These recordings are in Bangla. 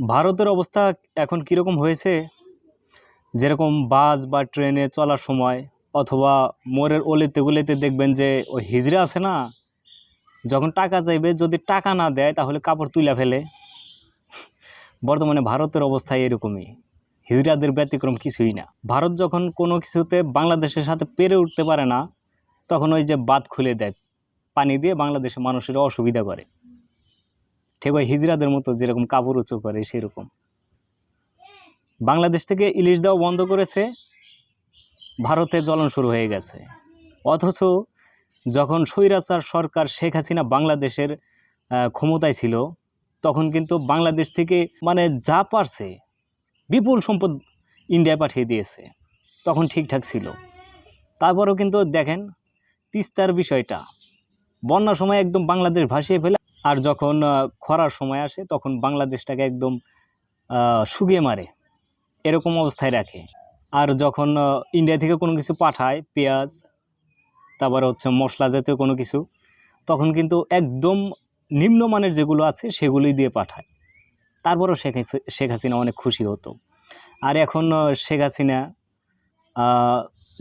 ভারতের অবস্থা এখন কীরকম হয়েছে? যেরকম বাস বা ট্রেনে চলার সময় অথবা মোড়ের অলিতে গলিতে দেখবেন যে ওই হিজড়া আছে না? যখন টাকা চাইবে, যদি টাকা না দেয়, তাহলে কাপড় তুলে ফেলে। বর্তমানে ভারতের অবস্থা এরকমই। হিজড়াদের ব্যতিক্রম কিছুই না। ভারত যখন কোনো কিছুতে বাংলাদেশের সাথে পেরে উঠতে পারে না, তখন ওই যে বাঁধ খুলে দেয়, পানি দিয়ে বাংলাদেশের মানুষের অসুবিধা করে। ঠিক ওই হিজড়াদের মতো যেরকম কাপড় উঁচু করে, সেরকম। বাংলাদেশ থেকে ইলিশ দেওয়া বন্ধ করেছে, ভারতে জ্বলন শুরু হয়ে গেছে। অথচ যখন স্বৈরাচার সরকার শেখ হাসিনা বাংলাদেশের ক্ষমতায় ছিল, তখন কিন্তু বাংলাদেশ থেকে মানে যা পারছে, বিপুল সম্পদ ইন্ডিয়ায় পাঠিয়ে দিয়েছে, তখন ঠিকঠাক ছিল। তারপরেও কিন্তু দেখেন, তিস্তার বিষয়টা, বন্যার সময় একদম বাংলাদেশ ভাসিয়ে ফেলে আর যখন খরার সময় আসে, তখন বাংলাদেশটাকে একদম শুকিয়ে মারে। এরকম অবস্থায় রাখে। আর যখন ইন্ডিয়া থেকে কোনো কিছু পাঠায়, পেঁয়াজ, তারপর হচ্ছে মশলা জাতীয় কোনো কিছু, তখন কিন্তু একদম নিম্নমানের যেগুলো আছে, সেগুলোই দিয়ে পাঠায়। তারপরেও শেখ শেখ হাসিনা অনেক খুশি হতো। আর এখন শেখ হাসিনা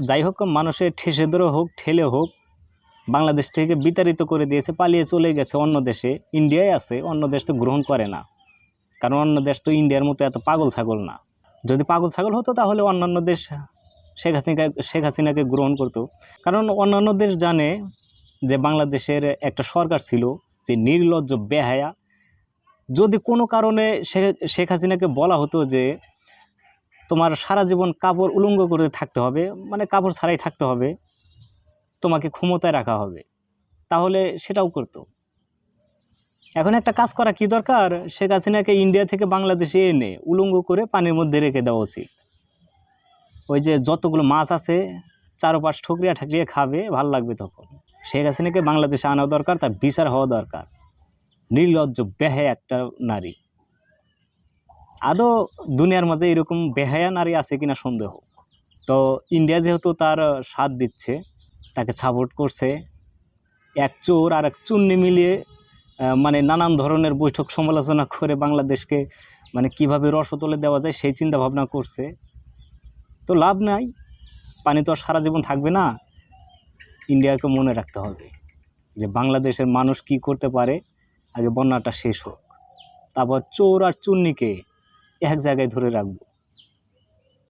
যাই হোক, মানুষের ঠেসে ধরে হোক, ঠেলে হোক বাংলাদেশ থেকে বিতাড়িত করে দিয়েছে, পালিয়ে চলে গেছে অন্য দেশে। ইন্ডিয়ায় আছে, অন্য দেশ তো গ্রহণ করে না। কারণ অন্য দেশ তো ইন্ডিয়ার মতো এত পাগল ছাগল না। যদি পাগল ছাগল হতো তাহলে অন্যান্য দেশ শেখ হাসিনা শেখ হাসিনাকে গ্রহণ করতো। কারণ অন্যান্য দেশ জানে যে বাংলাদেশের একটা সরকার ছিল যে নির্লজ্জ, বেহায়া। যদি কোনো কারণে শেখ হাসিনাকে বলা হতো যে তোমার সারা জীবন কাপড় উলঙ্গ করে থাকতে হবে মানে কাপড় ছাড়াই থাকতে হবে তোমাকে ক্ষমতায় রাখা হবে। তাহলে সেটাও করতো। এখন একটা কাজ করা কি দরকার? শেখ হাসিনাকে ইন্ডিয়া থেকে বাংলাদেশে এনে উলঙ্গ করে পানির মধ্যে রেখে দেওয়া উচিত। ওই যে যতগুলো মাছ আছে, চারোপাশ ঠকরিয়া ঠাকরিয়া খাবে, ভালো লাগবে তখন। শেখ হাসিনাকে বাংলাদেশে আনা দরকার, তার বিচার হওয়া দরকার। নির্লজ্জ বেহে একটা নারী। আদৌ দুনিয়ার মাঝে এরকম বেহায়া নারী আছে কিনা সন্দেহ? তো ইন্ডিয়া যেহেতু তার সাথ দিচ্ছে তাকে সাপোর্ট করছে। এক চোর আর এক চুন্নি মিলিয়ে মানে নানান ধরনের বৈঠক সমালোচনা করে বাংলাদেশকে মানে কীভাবে রসতলে দেওয়া যায় সেই চিন্তা ভাবনা করছে। তো লাভ নাই। পানি তো আর সারা জীবন থাকবে না। ইন্ডিয়াকে মনে রাখতে হবে যে বাংলাদেশের মানুষ কি করতে পারে। আগে বন্যাটা শেষ হোক। তারপর চোর আর চুন্নিকে এক জায়গায় ধরে রাখব।